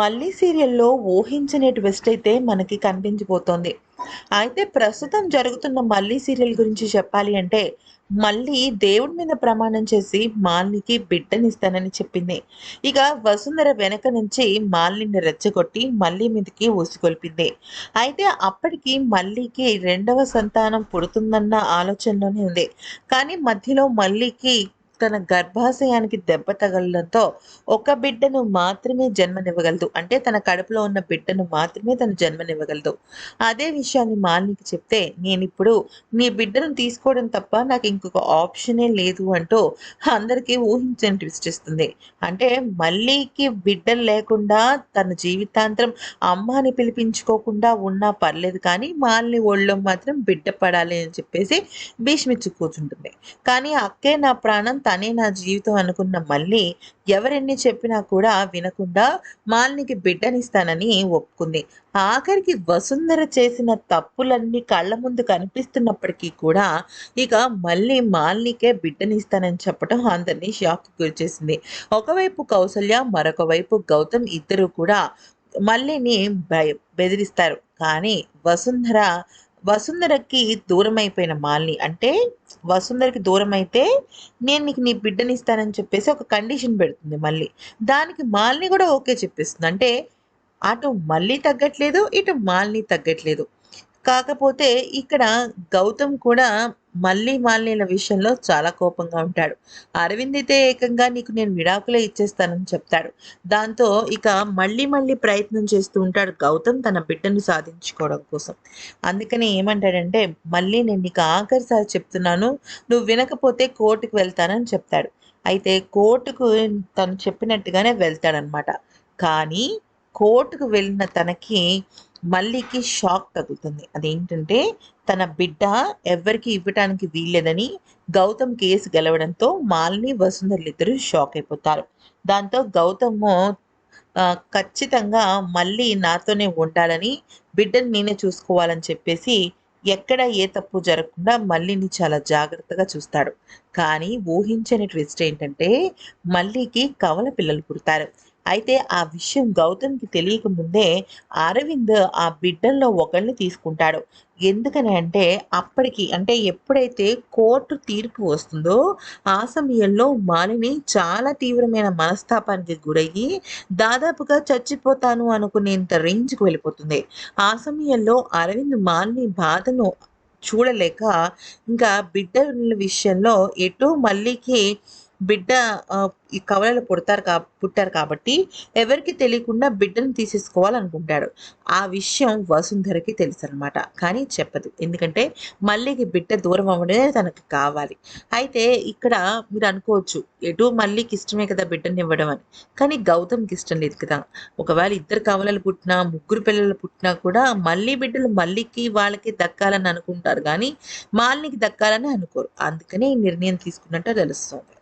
మళ్ళీ సీరియల్లో ఊహించని ట్విస్ట్ అయితే మనకి కనిపించిపోతోంది. అయితే ప్రస్తుతం జరుగుతున్న మళ్ళీ సీరియల్ గురించి చెప్పాలి అంటే మళ్ళీ దేవుడి మీద ప్రమాణం చేసి మాలినికి బిడ్డనిస్తానని చెప్పింది. ఇక వసుంధర వెనక నుంచి మాలిని రెచ్చగొట్టి మళ్ళీ మీదకి ఊసికొల్పింది. అయితే అప్పటికి మళ్ళీకి రెండవ సంతానం పుడుతుందన్న ఆలోచనలోనే ఉంది. కానీ మధ్యలో మళ్ళీకి తన గర్భాశయానికి దెబ్బ తగలడంతో ఒక బిడ్డను మాత్రమే జన్మనివ్వగలదు. అంటే తన కడుపులో ఉన్న బిడ్డను మాత్రమే తను జన్మనివ్వగలదు. అదే విషయాన్ని మాలినికి చెప్తే నేను ఇప్పుడు నీ బిడ్డను తీసుకోవడం తప్ప నాకు ఇంకొక ఆప్షనే లేదు అంటూ అందరికీ ఊహించని ట్విస్ట్ ఇస్తుంది. అంటే మళ్ళీకి బిడ్డలు లేకుండా తన జీవితాంతరం అమ్మాని పిలిపించుకోకుండా ఉన్నా పర్లేదు కానీ మాలిని ఒళ్ళో మాత్రం బిడ్డ పడాలి అని చెప్పేసి భీష్మిచ్చి కూర్చుంటుంది. కానీ అక్కే నా ప్రాణం తనే నా జీవితం అనుకున్న మళ్ళీ ఎవరెన్ని చెప్పినా కూడా వినకుండా మాలినికి బిడ్డనిస్తానని ఒప్పుకుంది. ఆఖరికి వసుంధర చేసిన తప్పులన్నీ కళ్ళ ముందు కనిపిస్తున్నప్పటికీ కూడా ఇక మళ్ళీ మాలినికే బిడ్డనిస్తానని చెప్పడం అందరినీ షాక్ గురిచేసింది. ఒకవైపు కౌసల్య మరొక వైపు గౌతమ్ ఇద్దరు కూడా మళ్ళీని బెదిరిస్తారు. కానీ వసుంధర వసుంధరకి దూరం అయిపోయిన మాలిని. అంటే వసుంధరకి దూరం అయితే నేను నీకు నీ బిడ్డని ఇస్తానని చెప్పేసి ఒక కండిషన్ పెడుతుంది మళ్ళీ. దానికి మాలిని కూడా ఓకే చెప్పేస్తుంది. అంటే అటు మళ్ళీ తగ్గట్లేదు ఇటు మాలిని తగ్గట్లేదు. కాకపోతే ఇక్కడ గౌతమ్ కూడా మళ్ళీ మాలినీల విషయంలో చాలా కోపంగా ఉంటాడు. అరవింద్ అయితే ఏకంగా నీకు నేను విడాకులే ఇచ్చేస్తానని చెప్తాడు. దాంతో ఇక మళ్ళీ మళ్ళీ ప్రయత్నం చేస్తూ ఉంటాడు గౌతమ్ తన బిడ్డను సాధించుకోవడం కోసం. అందుకని ఏమంటాడంటే మళ్ళీ నేను నీకు ఆఖరిసారి చెప్తున్నాను నువ్వు వినకపోతే కోర్టుకు వెళ్తానని చెప్తాడు. అయితే కోర్టుకు తను చెప్పినట్టుగానే వెళ్తాడనమాట. కానీ కోర్టుకు వెళ్ళిన తనకి మళ్ళీకి షాక్ తగులుతుంది. అదేంటంటే తన బిడ్డ ఎవరికి ఇవ్వటానికి వీల్లేదని గౌతమ్ కేసు గెలవడంతో మాలిని వసుంధరలు ఇద్దరు షాక్ అయిపోతారు. దాంతో గౌతమ్ ఖచ్చితంగా మళ్ళీ నాతోనే ఉండాలని బిడ్డను నేనే చూసుకోవాలని చెప్పేసి ఎక్కడ ఏ తప్పు జరగకుండా మళ్ళీని చాలా జాగ్రత్తగా చూస్తాడు. కానీ ఊహించని ట్విస్ట్ ఏంటంటే మళ్ళీకి కవల పిల్లలు పుడతారు. అయితే ఆ విషయం గౌతమ్కి తెలియక ముందే అరవింద్ ఆ బిడ్డల్లో ఒకళ్ళని తీసుకుంటాడు. ఎందుకని అంటే అప్పటికి అంటే ఎప్పుడైతే కోర్టు తీర్పు వస్తుందో ఆ సమయంలో మాలిని చాలా తీవ్రమైన మనస్తాపానికి గురయ్యి దాదాపుగా చచ్చిపోతాను అనుకునేంత రేంజ్కి వెళ్ళిపోతుంది. ఆ సమయంలో అరవింద్ మాలిని బాధను చూడలేక ఇంకా బిడ్డల విషయంలో ఎటు మళ్ళీకి బిడ్డ ఈ కవలలు పుడతారు కా పుట్టారు కాబట్టి ఎవరికి తెలియకుండా బిడ్డను తీసేసుకోవాలనుకుంటాడు. ఆ విషయం వసుంధరకి తెలుసు అనమాట కానీ చెప్పదు. ఎందుకంటే మళ్ళీకి బిడ్డ దూరం అవ్వడమే తనకు కావాలి. అయితే ఇక్కడ మీరు అనుకోవచ్చు ఎటు మళ్ళీకి ఇష్టమే కదా బిడ్డని ఇవ్వడం అని. కానీ గౌతమ్కి ఇష్టం లేదు కదా. ఒకవేళ ఇద్దరు కవలలు పుట్టినా ముగ్గురు పిల్లలు పుట్టినా కూడా మళ్ళీ బిడ్డలు మళ్ళీకి వాళ్ళకి దక్కాలని అనుకుంటారు. కానీ మాలినికి దక్కాలని అనుకోరు. అందుకని ఈ నిర్ణయం తీసుకున్నట్టు తెలుస్తుంది.